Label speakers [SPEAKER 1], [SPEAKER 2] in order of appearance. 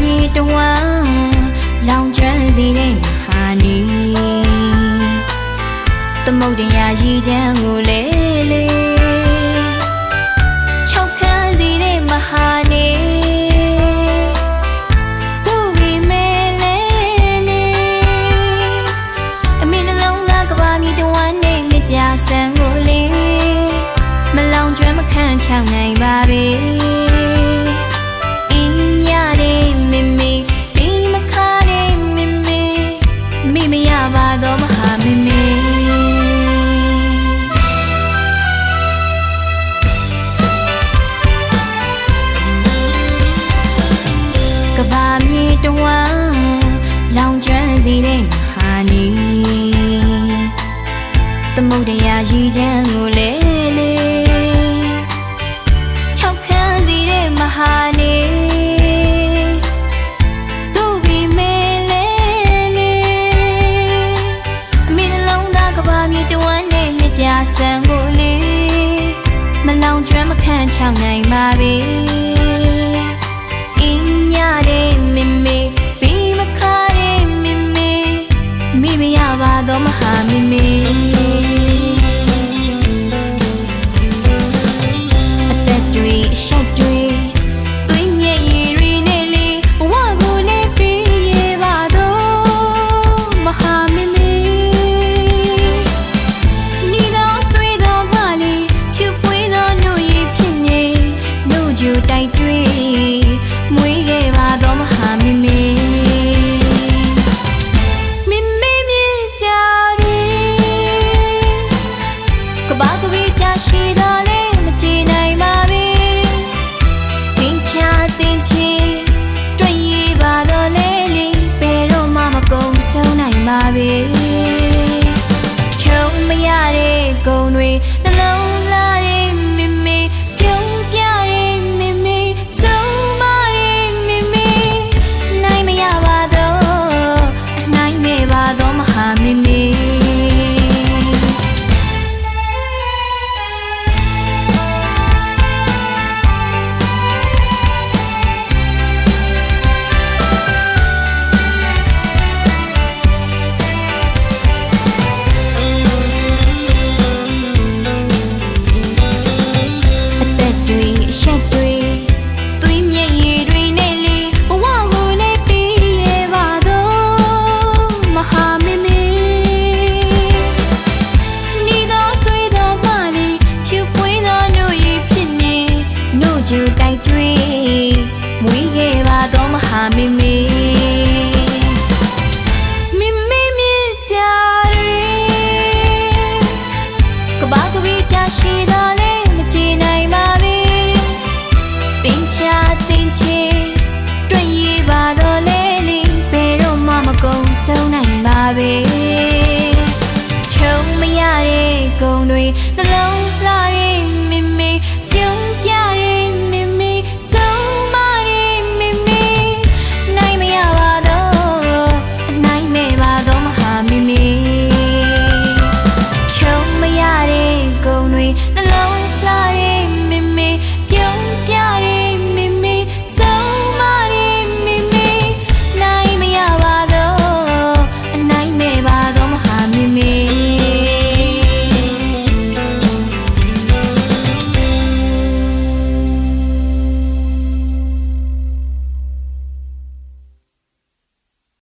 [SPEAKER 1] မြေတဝမ်းလောင်ကျွမ်းစေတဲ့မဟာနေသမုတ်တရားရည်ချမ်းကိုလေလေချောက်ခန်းစေတဲ့မဟာနေသူ့မိမဲလေလေအမင်းနှလုံးသားကဘာမြေတဝမ်းနဲ့မြတ်ကြဆန်းကိုလေမလောင်ကျွမ်းမခံချောက်နိုင်ပါပဲ စီတဲ့မဟာနီသမုဒ္ဒရာရည်ချမ်းကိုလေလေချောက်ခန်းစီတဲ့မဟာနီသူ့ဘီမဲလေလေအမီနှလုံးသားကဘာမြေတဝမ်းနဲ့မြကြဆန်ကိုလေမလောင်ကျွမ်းမခန့်ချောင်နိုင်ပါပေ ချုံမရတဲ့ဂုံတွေ နှုတ်ကြူတိုက်ကျွေးမွေးခဲ့ပါတော့ 那